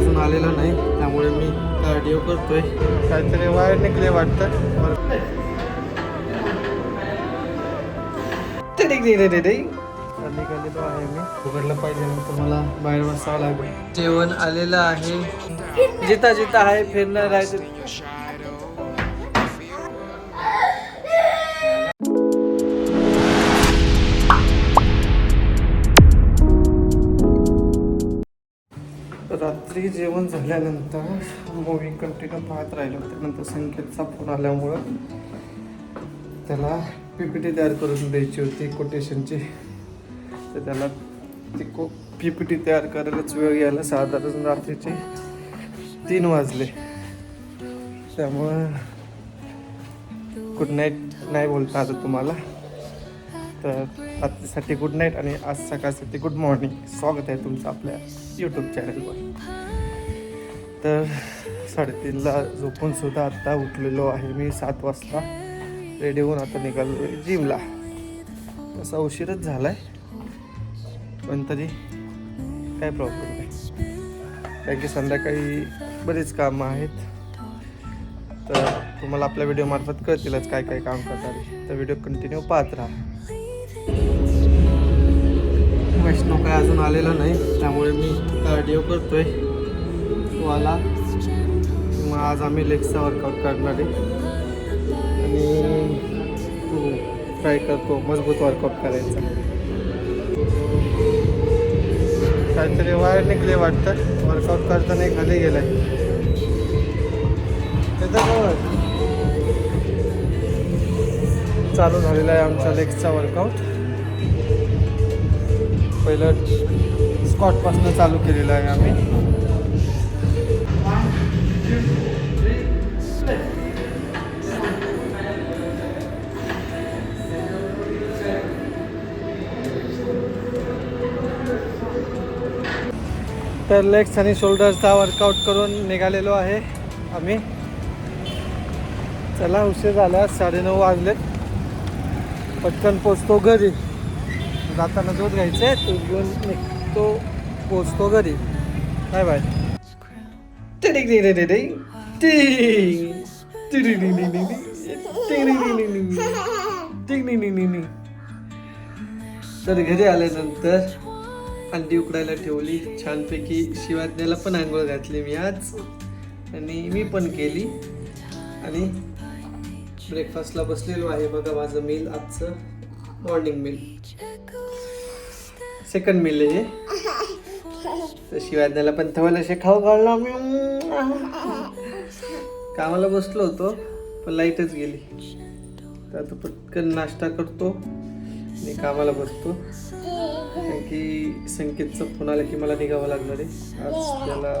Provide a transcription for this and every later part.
अजून आलेला नाही त्यामुळे मी कार्डिओ करतोय. काहीतरी वायर निघले वाटतं. निघालेलो आहे मी. उघडलं पाहिजे नंतर बाहेर बसावं लागेल. जेवण आलेलं आहे. जिता जिता आहे फिरणार आहे. रात्री जेवण झाल्यानंतर मूवी कंटिन्यू पाहत राहिलो. त्यानंतर संकेतचा फोन आल्यामुळं त्याला पी पी टी तयार करून द्यायची होती कोटेशनची तर त्याला ती को पी पी टी तयार करायलाच वेळ यायला साधारण रात्रीचे तीन वाजले. त्यामुळं गुड नाईट नाही बोलता आता तुम्हाला. तर आजसाठी गुड नाईट आणि आज सकाळसाठी गुड मॉर्निंग स्वागत आहे तुमचं आपल्या यूट्यूब चॅनलवर तर साडेतीनला झोपून सुद्धा आत्ता उठलेलो आहे मी सात वाजता. रेडी होऊन आता निघालो आहे जिमला तसा उशीरच झाला आहे पण तरी काय प्रॉब्लेम नाही. कारण की संध्याकाळी बरीच कामं आहेत. तर तुम्हाला आपल्या व्हिडिओमार्फत कळतीलच काय काय काम करणार तर व्हिडिओ कंटिन्यू पाहत राहा. वैष्णव काय अजून आलेला नाही त्यामुळे मी कार्डिओ करतोय. तो आला मग आज आम्ही लेग्सचा वर्कआउट करणार आहे. आणि ट्राय करतो मजबूत वर्कआउट करायचा. काहीतरी वायर निघले वाटतं. वर्कआउट करताना खाली गेलाय. त्याच्याजवळ चालू झालेला आहे आमचा लेग्सचा वर्कआउट पहिलं स्कॉटपासून चालू केलेलं आहे आम्ही. तर लेग्स आणि शोल्डरचा वर्कआउट करून निघालेलो आहे आम्ही. चला उशीर झाला साडेनऊ वाजलेत. पटकन पोचतो घरी. जाताना दूध घ्यायचे तो घेऊन निघतो पोचतो घरी. काय बाय. तर घरी आल्यानंतर अंडी उकडायला ठेवली छानपैकी शिवाज्ञाला पण आंघोळ घातली मी आज आणि मी पण केली आणि ब्रेकफास्टला बसलेलो आहे बघा माझं मिल आजचं मॉर्निंग मिल सेकंड मिले आहे. तर शिवाज्ञाला पण थवल असे खाऊ घालला मी कामाला बसलो होतो पण लाईटच गेली. तर आता पटकन नाश्ता करतो आणि कामाला बसतो. कारण की संकेतचा फोन आला की मला निघावं लागणार आहे. आज त्याला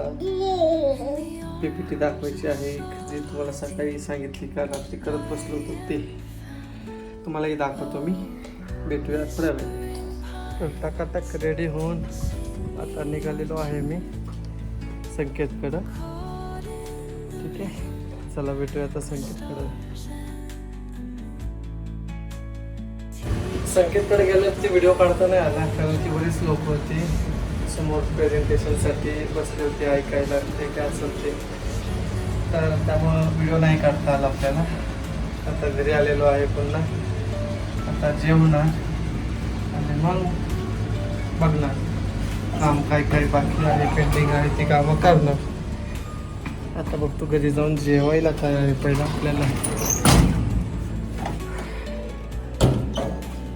पीपीटी दाखवायची आहे. जी तुम्हाला सकाळी सांगितली का रात्री करत बसलो होतो ते तुम्हालाही दाखवतो मी. भेटूया थोड्या वेळ. टकाटक रेडी होऊन आता निघालेलो आहे मी संकेतकडं. ठीक आहे? चला भेटूया आता संकेतकडं. संकेतकडे गेलं ते व्हिडिओ काढता नाही आला कारण की बरीच लोक होती. समोर प्रेझेंटेशनसाठी बसले होते ऐकायला ते काय असेल ते. तर त्यामुळं व्हिडिओ नाही काढता आला आपल्याला. आता घरी आलेलो आहे पुन्हा. आता जेवणार. आणि मग बघणार. काम काय काय बाकी आहे पेंडिंग आहे ती कामं करणार. आता बघतो घरी जाऊन जेवायला काय आहे पहिलं आपल्याला.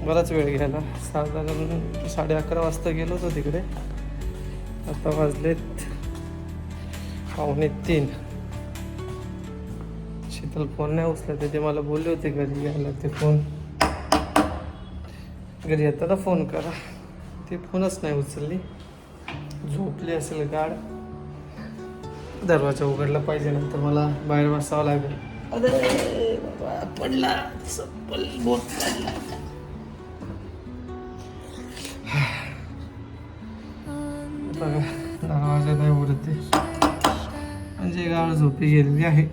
बराच वेळ घ्यायला साधारण साडे अकरा वाजता गेलो होतो तिकडे. आता वाजलेत पावणे तीन. शीतल फोन नाही उचला ते मला बोलले होते घरी यायला ते फोन घरी येताना फोन करा. ते फोनच नाही उचलली. झोपली असेल गाड दरवाजा उघडला पाहिजे नंतर मला बाहेर बसावं लागेल. अरे बाबा, पडला. चप्पल बोट पडला बघा दरवाजा नाही उघडते म्हणजे गाळ झोपी गेलेली आहे.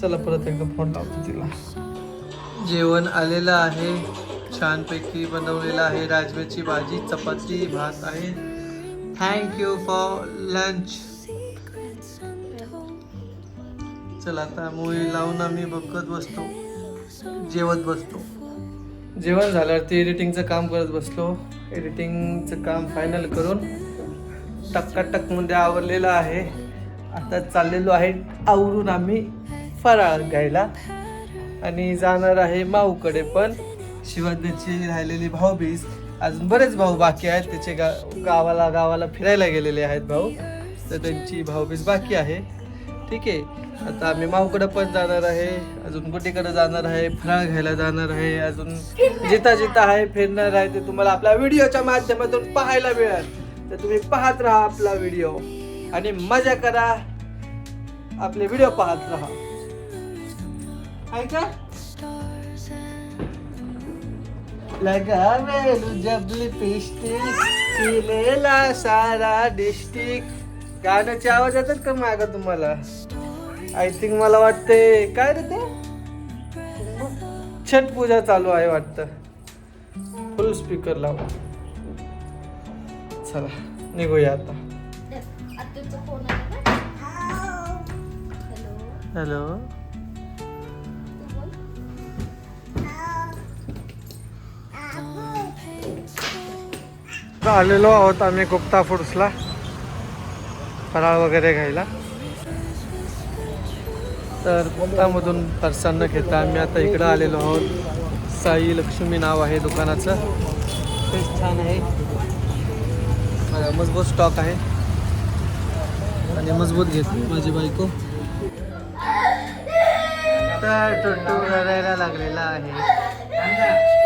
चला परत एकदा फोन लावतो तिला. जेवण आलेलं आहे. छानपैकी बनवलेला आहे राजम्याची भाजी. चपाती भात आहे. थँक्यू फॉर लंच चला आता मूवी लावून आम्ही बघत बसतो. जेवत बसतो. जेवण झाल्यावर ते एडिटिंगचं काम करत बसलो. एडिटिंगचं काम फायनल करून टक्काटकमध्ये आवरलेलं आहे. आता चाललेलो आहे आवरून आम्ही फराळ घ्यायला. आणि जाणार आहे माऊकडे पण. शिवाज्ञाची राहिलेली भाऊबीज अजून बरेच भाऊ बाकी आहेत. त्याचे गा गावाला गावाला फिरायला गेलेले आहेत भाऊ. तर त्यांची भाऊबीज बाकी आहे. ठीक आहे. आता आम्ही माऊकडं पण जाणार आहे. अजून गुटीकडे जाणार आहे. फराळ घ्यायला जाणार आहे. अजून जिता जिथं आहे फिरणार आहे. ते तुम्हाला आपल्या व्हिडिओच्या माध्यमातून पाहायला मिळेल. तर तुम्ही पाहत राहा आपला व्हिडिओ. आणि मजा करा. आपले व्हिडिओ पाहत राहा. आहे लगावेलू जबली पिस्टिक पिलेला सारा डिस्टिक. गाण्याचे आवाज येतात का माग तुम्हाला? आय थिंक मला वाटते काय रे ते? छट पूजा चालू आहे वाटतं. फुल स्पीकर लाव. चला निघूया आता. हॅलो आलेलो आहोत आम्ही गुप्ता फूड्सला. फराळ वगैरे घ्यायला. तर गुप्तामधून फरसाण न घेता आम्ही. आता इकडं आलेलो आहोत. साई लक्ष्मी नाव आहे दुकानाचं. तेच छान आहे. मजबूत स्टॉक आहे. आणि मजबूत घेतली माझी बायको. तर टुट्टू रडायला लागलेला आहे.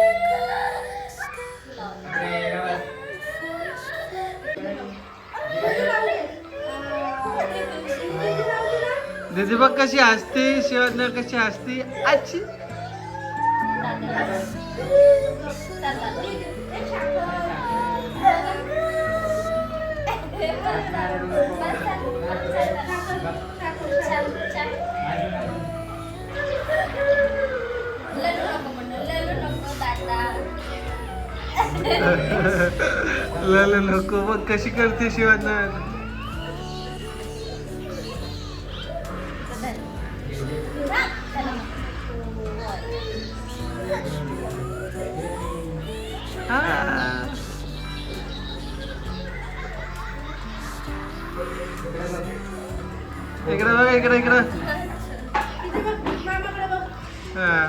दीदी बघ कशी हसते शिवज्ञ कशी हसते. आजी लल नको. बघ कशी करते शिवज्ञ इकडं बघ इकडं इकडं. हा.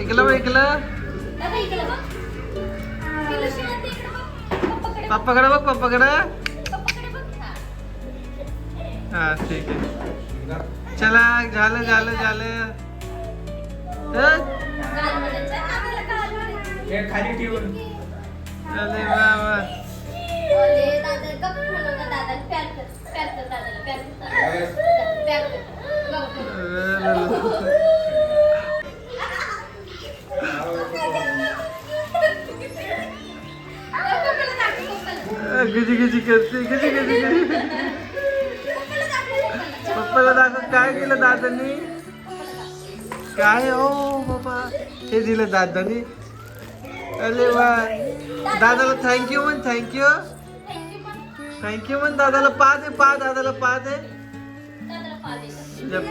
इकडं बघ इकडं. पप्पाकडे बघ पप्पाकडे. हा ठीक आहे. चला झालं झालं झालं. खाली ठेवून अरे वा वा गिजी गिजी करते गिजी गिजी गिजी। पप्पाला दाखव काय केलं दादांनी काय हो बाबा. हे दिलं दादाने. अरे वा. दादाला थँक्यू म्हण थँक्यू थँक्यू म्हण दादाला पा दे पा दादाला पा दे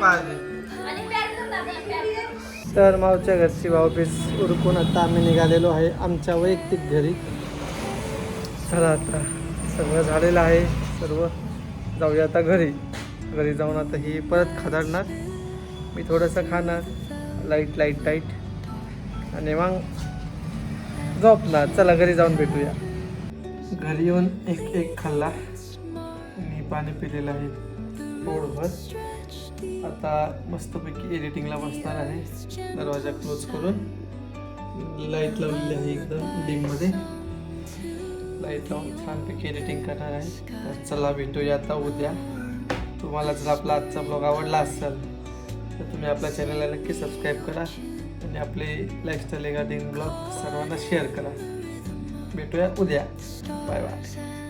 पा दे तर मावच्या घरची भाऊबीज उरकून आता आम्ही निघालेलो आहे आमच्या वैयक्तिक घरी. चला आता सगळं झालेलं आहे सर्व. जाऊया आता घरी. घरी जाऊन आता ही परत खादाडणार मी थोडंसं खाणार. लाइट लाइट लाइट आणि मग झोपणार चला घरी जाऊन भेटूया. घरी येऊन एक एक खाल्ला. मी पाणी पिलेलं आहे पोटभर. आता मस्तपैकी एडिटिंगला बसणार आहे. दरवाजा क्लोज करून. लाइट लावलेली आहे एकदम डीममध्ये लाइट लावून छानपैकी एडिटिंग करणार आहे. तर चला भेटूया आता उद्या. तुम्हाला जर आपला आजचा ब्लॉग आवडला असेल तुम्ही आपल्या चॅनलला नक्की सबस्क्राईब करा आणि आपले लाईफस्टाईल गार्डिंग ब्लॉग सर्वांना शेअर करा. भेटूया उद्या. Bye bye